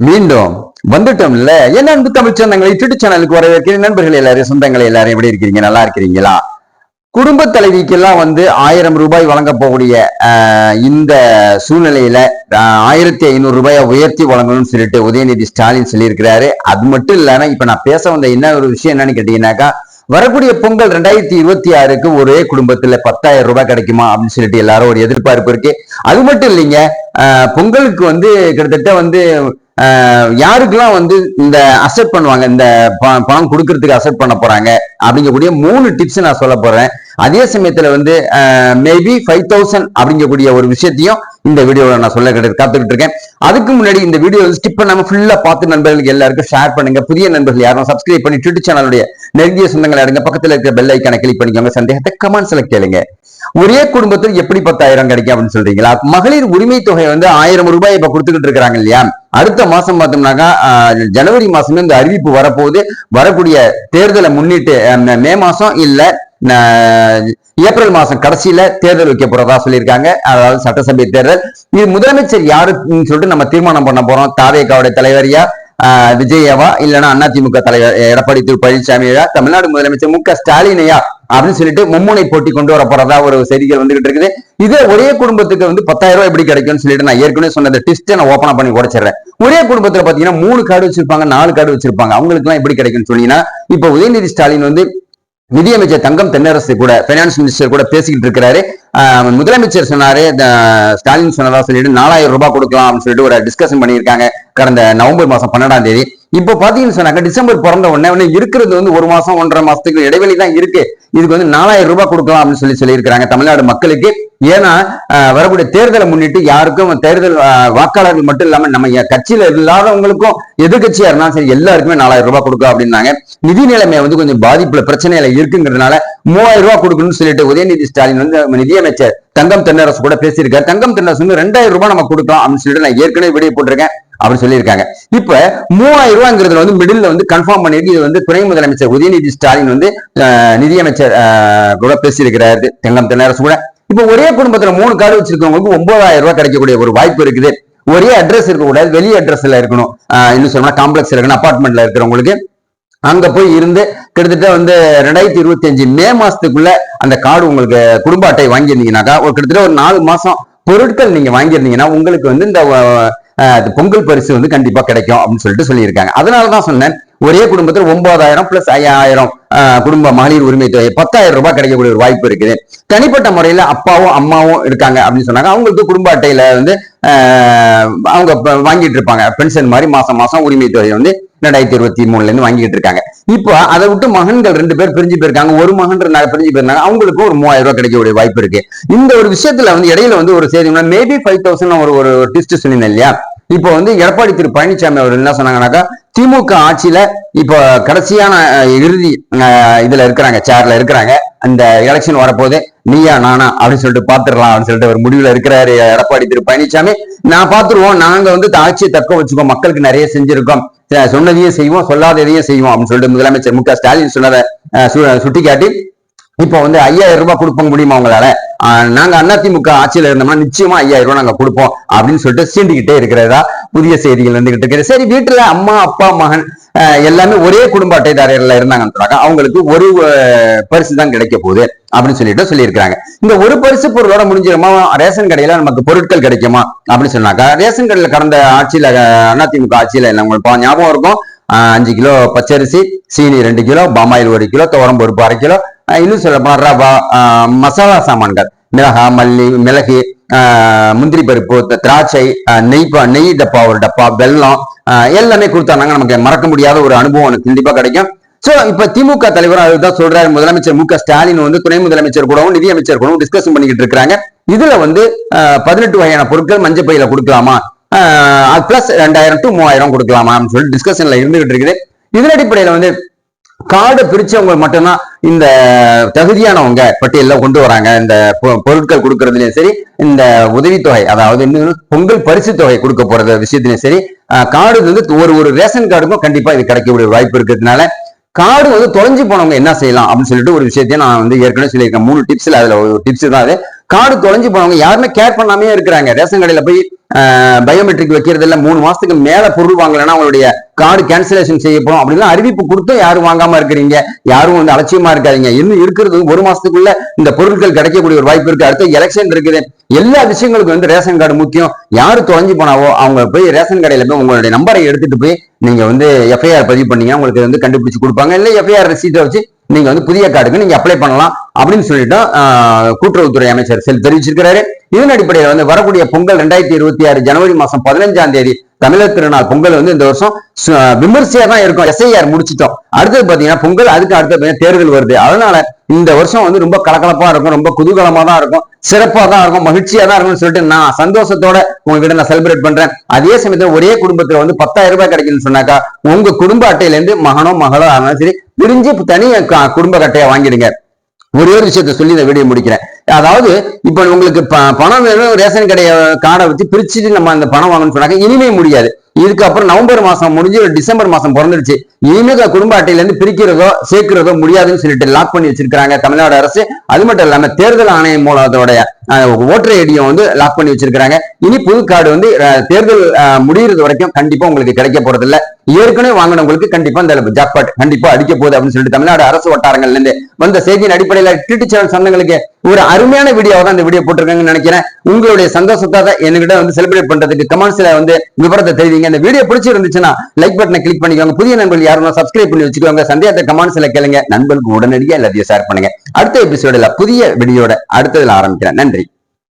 மீண்டும் வந்துட்டோம்ல. என் அன்பு தமிழ் சொந்தங்களை யூடியூப் சேனலுக்கு வரவேற்கிற நண்பர்கள் எல்லாரும் சொந்தங்களை எல்லாரும் எப்படி இருக்கிறீங்க? நல்லா இருக்கிறீங்களா? குடும்ப தலைவிக்கெல்லாம் வந்து ஆயிரம் ரூபாய் வழங்க போகக்கூடிய இந்த சூழ்நிலையில ஆயிரத்தி ஐநூறு ரூபாயை உயர்த்தி வழங்கணும்னு சொல்லிட்டு உதயநிதி ஸ்டாலின் சொல்லியிருக்கிறாரு. அது மட்டும் இல்லாம இப்ப நான் பேச வந்த என்ன ஒரு விஷயம் என்னன்னு கேட்டீங்கன்னாக்கா வரக்கூடிய பொங்கல் ரெண்டாயிரத்தி இருபத்தி ஆறுக்கு ஒரே குடும்பத்துல பத்தாயிரம் ரூபாய் கிடைக்குமா அப்படின்னு சொல்லிட்டு எல்லாரும் ஒரு எதிர்பார்ப்பு இருக்கு. அது மட்டும் இல்லைங்க பொங்கலுக்கு வந்து கிட்டத்தட்ட வந்து யாருக்கெல்லாம் வந்து இந்த அசெப்ட் பண்ணுவாங்க? இந்த ப- பணம் கொடுக்கறதுக்கு அசெப்ட் பண்ண போறாங்க? அப்படிங்கக்கூடிய மூணு டிப்ஸ் நான் சொல்ல போறேன். அதே சமயத்துல வந்து மேபி ஃபைவ் தௌசண்ட் அப்படிங்கக்கூடிய ஒரு விஷயத்தையும் இந்த வீடியோவில் நான் சொல்ல கிடையாது காத்துக்கிட்டு இருக்கேன். அதுக்கு முன்னாடி இந்த வீடியோ ஸ்கிப் பண்ணாம ஃபுல்லா பார்த்து நண்பர்களுக்கு எல்லாருக்கும் ஷேர் பண்ணுங்க. புதிய நண்பர்கள் யாரும் சப்ஸ்கிரைப் பண்ணி ட்விட்டர் சேனலுடைய நெருங்கிய சொந்தங்கள் எடுங்க பக்கத்துல இருக்கிற பெல் ஐக்கான கிளிக் பண்ணிக்கோங்க. சந்தேகத்தை கமெண்ட்ஸ்ல கேளுங்க. ஒரே குடும்பத்தில் எப்படி பத்தாயிரம் கிடைக்கும் அப்படின்னு சொல்றீங்களா? மகளிர் உரிமை தொகை வந்து ஆயிரம் ரூபாய் இப்ப கொடுத்துக்கிட்டு இருக்காங்க இல்லையா? அடுத்த மாசம் பார்த்தோம்னாக்கா ஜனவரி மாசமே இந்த அறிவிப்பு வரப்போகுது. வரக்கூடிய தேர்தலை முன்னிட்டு மே மாசம் இல்ல ஏப்ரல் மாசம் கடைசியில தேர்தல் வைக்க போறதா சொல்லியிருக்காங்க. அதாவது சட்டசபை தேர்தல். இது முதலமைச்சர் யாருன்னு சொல்லிட்டு நம்ம தீர்மானம் பண்ண போறோம். தாவேகாவுடைய தலைவரியா விஜயவா இல்லைன்னா அதிமுக தலைவர் எடப்பாடி திரு பழனிசாமியா தமிழ்நாடு முதலமைச்சர் மு க ஸ்டாலினையா அப்படின்னு சொல்லிட்டு மும்முனை போட்டி கொண்டு வர போறதா ஒரு செய்திகள் வந்துகிட்டு இருக்குது. இதே ஒரே குடும்பத்துக்கு வந்து பத்தாயிரம் ரூபாய் எப்படி கிடைக்கும்னு சொல்லிட்டு நான் ஏற்கனவே சொன்ன டிஸ்ட் நான் ஓப்பனா பண்ணி உடைச்சிடுறேன். ஒரே குடும்பத்துல பாத்தீங்கன்னா மூணு கார்டு வச்சிருப்பாங்க நாலு கார்டு வச்சிருப்பாங்க. அவங்களுக்கு எல்லாம் எப்படி கிடைக்கும்னு சொன்னீங்கன்னா இப்ப உதயநிதி ஸ்டாலின் வந்து நிதியமைச்சர் தங்கம் தென்னரசு கூட பைனான்ஸ் மினிஸ்டர் கூட பேசிக்கிட்டு இருக்கிறாரு. ஆஹ் முதலமைச்சர் சொன்னாரு ஸ்டாலின் சொன்னதா சொல்லிட்டு நாலாயிரம் ரூபாய் கொடுக்கலாம் அப்படின்னு சொல்லிட்டு ஒரு டிஸ்கஷன் பண்ணியிருக்காங்க. கடந்த நவம்பர் மாசம் பன்னெண்டாம் தேதி. இப்போ பாத்தீங்கன்னு சொன்னாங்க டிசம்பர் பிறந்த உடனே உடனே இருக்கிறது வந்து ஒரு மாசம் ஒன்றரை மாசத்துக்கு இடைவெளி தான் இருக்கு. இதுக்கு வந்து நாலாயிரம் ரூபாய் கொடுக்கலாம் அப்படின்னு சொல்லி சொல்லியிருக்கிறாங்க தமிழ்நாடு மக்களுக்கு. ஏன்னா வரக்கூடிய தேர்தலை முன்னிட்டு யாருக்கும் தேர்தல் வாக்காளர்கள் மட்டும் இல்லாம நம்ம கட்சியில இல்லாதவங்களுக்கும் எதிர்கட்சியா இருந்தாலும் சரி எல்லாருக்குமே நாலாயிரம் ரூபாய் கொடுக்க அப்படின்னாங்க. நிதி நிலைமை வந்து கொஞ்சம் பாதிப்புல பிரச்சனையில இருக்குங்கிறதுனால மூவாயிரம் ரூபாய் கொடுக்கணும்னு சொல்லிட்டு உதயநிதி ஸ்டாலின் வந்து நிதியமைச்சர் தங்கம் தென்னரசு கூட பேசியிருக்காரு. தங்கம் தென்னரசு வந்து ரெண்டாயிரம் ரூபாய் நம்ம கொடுக்கலாம் அப்படின்னு சொல்லிட்டு நான் ஏற்கனவே வெளியே போட்டிருக்கேன். அப்படின்னு சொல்லியிருக்காங்க. இப்ப மூவாயிரம் ரூபாய்ங்கிறதுல வந்து மிடில் வந்து கன்ஃபார்ம் பண்ணியிருக்கு இது வந்து துணை முதலமைச்சர் உதயநிதி ஸ்டாலின் வந்து நிதியமைச்சர் கூட பேசியிருக்கிறாரு. தெங்கம் தென்னரசு கூட. இப்ப ஒரே குடும்பத்துல மூணு கார்டு வச்சிருக்கவங்களுக்கு ஒன்பதாயிரம் ரூபாய் கிடைக்கக்கூடிய ஒரு வாய்ப்பு இருக்குது. ஒரே அட்ரஸ் இருக்கக்கூடாது. வெளி அட்ரஸ்ல இருக்கணும். இன்னும் சொல்லணும் காம்ப்ளெக்ஸ் இருக்கணும் அபார்ட்மெண்ட்ல இருக்கிறவங்களுக்கு. அங்க போய் இருந்து கிட்டத்தட்ட வந்து ரெண்டாயிரத்தி இருபத்தி அஞ்சு மே மாசத்துக்குள்ள அந்த கார்டு உங்களுக்கு குடும்ப அட்டை வாங்கியிருந்தீங்கன்னாக்கா ஒரு கிட்டத்தட்ட ஒரு நாலு மாசம் பொருட்கள் நீங்க வாங்கியிருந்தீங்கன்னா உங்களுக்கு வந்து இந்த பொங்கல் பரிசு வந்து கண்டிப்பா கிடைக்கும் அப்படின்னு சொல்லிட்டு சொல்லியிருக்காங்க. அதனால தான் சொன்னேன் ஒரே குடும்பத்தில் ஒன்பதாயிரம் பிளஸ் ஐயாயிரம் குடும்ப மகளிர் உரிமை தொகை பத்தாயிரம் ரூபாய் கிடைக்கக்கூடிய ஒரு வாய்ப்பு இருக்குது. தனிப்பட்ட முறையில் அப்பாவும் அம்மாவும் இருக்காங்க அப்படின்னு சொன்னாங்க. அவங்களுக்கு குடும்ப அட்டையில வந்து அவங்க வாங்கிட்டு இருப்பாங்க. பென்ஷன் மாதிரி மாசம் மாசம் உரிமை தொகை வந்து ரெண்டாயிரத்தி இருபத்தி மூணுல இருந்து வாங்கிட்டு இருக்காங்க. இப்போ அதை விட்டு மகன்கள் ரெண்டு பேர் பிரிஞ்சு போயிருக்காங்க. ஒரு மகன் பிரிஞ்சு போயிருந்தாங்க. அவங்களுக்கு ஒரு மூவாயிரம் ரூபாய் கிடைக்கக்கூடிய வாய்ப்பு இருக்கு. இந்த ஒரு விஷயத்துல வந்து இடையில வந்து ஒரு செய்தி மேபி ஃபைவ் தௌசண்ட் ஒரு ஒரு டிஸ்ட் சொன்னீங்க இல்லையா? இப்போ வந்து எடப்பாடி திரு பழனிசாமி அவர் என்ன சொன்னாங்கன்னாக்கா திமுக ஆட்சியில இப்போ கடைசியான இறுதி இதுல இருக்கிறாங்க சேர்ல இருக்கிறாங்க. அந்த எலெக்ஷன் வரப்போது நீயா நானா அப்படின்னு சொல்லிட்டு பாத்துடலாம் அப்படின்னு சொல்லிட்டு ஒரு முடிவுல இருக்கிறாரு எடப்பாடி திரு பழனிசாமி நான் பாத்துருவோம் நாங்க வந்து ஆட்சியை தக்க வச்சுக்கோம் மக்களுக்கு நிறைய செஞ்சிருக்கோம். சொன்னதையும் செய்வோம். சொல்லாததையும் செய்வோம் அப்படின்னு சொல்லிட்டு முதலமைச்சர் மு க ஸ்டாலின் சொன்னதை சு- சுட்டிக்காட்டி இப்போ வந்து ஐயாயிரம் ரூபாய் கொடுக்க முடியுமா உங்களால? நாங்க அதிமுக ஆட்சியில இருந்தோம்னா நிச்சயமா ஐயாயிரம் ரூபாய் நாங்க கொடுப்போம் அப்படின்னு சொல்லிட்டு சீண்டிக்கிட்டே இருக்கிறதா புதிய செய்திகள் வந்துகிட்டு இருக்கிறது சரி வீட்டுல அம்மா அப்பா மகன் எல்லாமே ஒரே குடும்ப அட்டைதாரர்கள் இருந்தாங்கன்னு சொன்னாங்க அவங்களுக்கு ஒரு பரிசு தான் கிடைக்க போகுது அப்படின்னு சொல்லிட்டு சொல்லியிருக்காங்க இந்த ஒரு பரிசு பொருளோட முடிஞ்சிருமா? ரேஷன் கடையில நமக்கு பொருட்கள் கிடைக்குமா? அப்படின்னு சொன்னாக்கா ரேஷன் கடையில கடந்த ஆட்சியில அதிமுக ஆட்சியில உங்களுக்கு ஞாபகம் இருக்கும்? அஞ்சு கிலோ பச்சரிசி சீனி ரெண்டு கிலோ பாமாயில் ஒரு கிலோ துவரம் பருப்பு அரை கிலோ இன்னும் சொல்ல ரவா மசாலா சாமான்கள் மிளகா மல்லி மிளகு முந்திரி பருப்பு திராட்சை நெய் நெய் டப்பா ஒரு டப்பா வெள்ளம் எல்லாமே கொடுத்தாங்க. நமக்கு மறக்க முடியாத ஒரு அனுபவம் எனக்கு கண்டிப்பா கிடைக்கும். சோ இப்ப திமுக தலைவர் அதுதான் சொல்றாரு. முதலமைச்சர் மு க ஸ்டாலின் வந்து துணை முதலமைச்சர் கூடவும் நிதியமைச்சர் கூடவும் டிஸ்கஷன் பண்ணிக்கிட்டு இருக்காங்க இதுல வந்து பதினெட்டு வகையான பொருட்கள் மஞ்சள் பையில கொடுக்கலாமா? பிளஸ் ரெண்டாயிரம் டு மூவாயிரம் கொடுக்கலாமா அப்படின்னு சொல்லி டிஸ்கஷன்ல இருந்துகிட்டு இருக்குது. இதன் அடிப்படையில வந்து கார்டை பிரிச்சவங்க மட்டும்தான் இந்த தகுதியானவங்க பட்டியலில் கொண்டு வராங்க. இந்த பொ- பொருட்கள் கொடுக்கறதுலயும் சரி இந்த உதவித்தொகை அதாவது இன்னும் பொங்கல் பரிசு தொகை கொடுக்க போறது விஷயத்திலையும் சரி கார்டு வந்து ஒரு ஒரு ரேஷன் கார்டுக்கும் கண்டிப்பா இது கிடைக்கக்கூடிய வாய்ப்பு இருக்கிறதுனால கார்டு வந்து தொலைஞ்சு போனவங்க என்ன செய்யலாம் அப்படின்னு சொல்லிட்டு ஒரு விஷயத்தையும் நான் வந்து ஏற்கனவே சொல்லியிருக்கேன். மூணு டிப்ஸ்ல அதுல ஒரு டிப்ஸ் தான் அது. கார்டு தொலைஞ்சு போனவங்க யாருமே கேர் பண்ணாமே இருக்கிறாங்க. ரேஷன் கடையில போய் பயோமெட்ரிக் வைக்கிறது இல்ல மூணு மாசத்துக்கு மேல பொருள் வாங்கலைன்னா அவங்களுடைய கார்டு கேன்சலேஷன் செய்யப்படும் அப்படின்னா அறிவிப்பு கொடுத்தும் யாரும் வாங்காம இருக்கிறீங்க. யாரும் வந்து அலட்சியமா இருக்காதீங்க. இன்னும் இருக்கிறது ஒரு மாசத்துக்குள்ள இந்த பொருட்கள் கிடைக்கக்கூடிய ஒரு வாய்ப்பு இருக்கு. அடுத்த எலெக்ஷன் இருக்குது. எல்லா விஷயங்களுக்கும் வந்து ரேஷன் கார்டு முக்கியம். யாரு தொலைஞ்சு போனாவோ அவங்க போய் ரேஷன் கடையில போய் உங்களுடைய நம்பரை எடுத்துட்டு போய் நீங்க வந்து எஃப்ஐஆர் பதிவு பண்ணீங்க உங்களுக்கு வந்து கண்டுபிடிச்சு கொடுப்பாங்க. இல்ல எஃப்ஐஆர் ரசீட்டை வச்சு நீங்க வந்து புதிய கார்டுக்கு நீங்க அப்ளை பண்ணலாம் அப்படின்னு சொல்லிட்டு கூட்டுறவுத்துறை அமைச்சர் செல் தெரிவிச்சிருக்கிறாரு. இதன் அடிப்படையில் வந்து வரக்கூடிய பொங்கல் ரெண்டாயிரத்தி இருபத்தி ஆறு ஜனவரி மாசம் பதினஞ்சாம் தேதி தமிழர் திருநாள் பொங்கல் வந்து இந்த வருஷம் விமர்சையா தான் இருக்கும். எஸ்ஐஆர் முடிச்சிட்டோம். அடுத்தது பாத்தீங்கன்னா பொங்கல் அதுக்கு அடுத்து பாத்தீங்கன்னா தேர்தல் வருது. அதனால இந்த வருஷம் வந்து ரொம்ப கலகலப்பா இருக்கும். ரொம்ப குதூகலமா தான் இருக்கும். சிறப்பா தான் இருக்கும். மகிழ்ச்சியா தான் இருக்கும்னு சொல்லிட்டு நான் சந்தோஷத்தோட உங்ககிட்ட நான் செலிப்ரேட் பண்றேன். அதே சமயத்துல ஒரே குடும்பத்துல வந்து பத்தாயிரம் ரூபாய் கிடைக்குதுன்னு சொன்னாக்கா உங்க குடும்ப அட்டையில இருந்து மகனோ மகளோ ஆனாலும் சரி பிரிஞ்சு தனி குடும்ப அட்டையை வாங்கிடுங்க. ஒரே ஒரு விஷயத்த சொல்லி இந்த வீடியோ முடிக்கிறேன். அதாவது இப்போ உங்களுக்கு ப- பணம் வேணும் ரேஷன் கடையை கார்டை வச்சு பிரிச்சுட்டு நம்ம அந்த பணம் வாங்கணும்னு சொன்னாங்க இனிமே முடியாது. இதுக்கப்புறம் நவம்பர் மாசம் முடிஞ்சு டிசம்பர் மாசம் பிறந்துருச்சு. இனிமே குடும்ப அட்டையிலேருந்து பிரிக்கிறதோ சேர்க்கிறதோ முடியாதுன்னு சொல்லிட்டு லாக் பண்ணி வச்சிருக்காங்க தமிழ்நாடு அரசு. அது மட்டும் இல்லாம தேர்தல் ஆணையம் மூலத்தோடைய ஓட்டர் ஐடியும் வந்து லாக் பண்ணி வச்சிருக்காங்க இனி புது கார்டு வந்து தேர்தல் முடிகிறது வரைக்கும் கண்டிப்பா உங்களுக்கு கிடைக்க போறது ஏற்கனவே வாங்கினவங்களுக்கு கண்டிப்பா இந்த ஜாக்பாட் கண்டிப்பா அடிக்க போகுது அப்படின்னு சொல்லிட்டு தமிழ்நாடு அரசு வட்டாரங்கள்ல இருந்து வந்த செய்தியின் அடிப்படையில டிடி சேனல் சொந்தங்களுக்கு ஒரு அருமையான வீடியோவை தான் இந்த வீடியோ போட்டிருக்காங்கன்னு நினைக்கிறேன். உங்களுடைய சந்தோஷத்தை என்கிட்ட வந்து செலிப்ரேட் பண்றதுக்கு கமெண்ட்ஸ்ல வந்து விவரத்தை தெரிவிங்க. இந்த வீடியோ பிடிச்சிருந்துச்சுன்னா லைக் பட்டனை கிளிக் பண்ணிக்கோங்க. புதிய நண்பர்கள் யாரும் சப்ஸ்கிரைப் பண்ணி வச்சுக்கோங்க. சந்தேகத்தை கமெண்ட்ஸ்ல கேளுங்க. நண்பர்களுக்கு உடனடியாக எல்லாத்தையும் ஷேர் பண்ணுங்க. அடுத்த எபிசோடில் புதிய வீடியோட அடுத்ததுல ஆரம்பிக்கிறேன். நன்றி.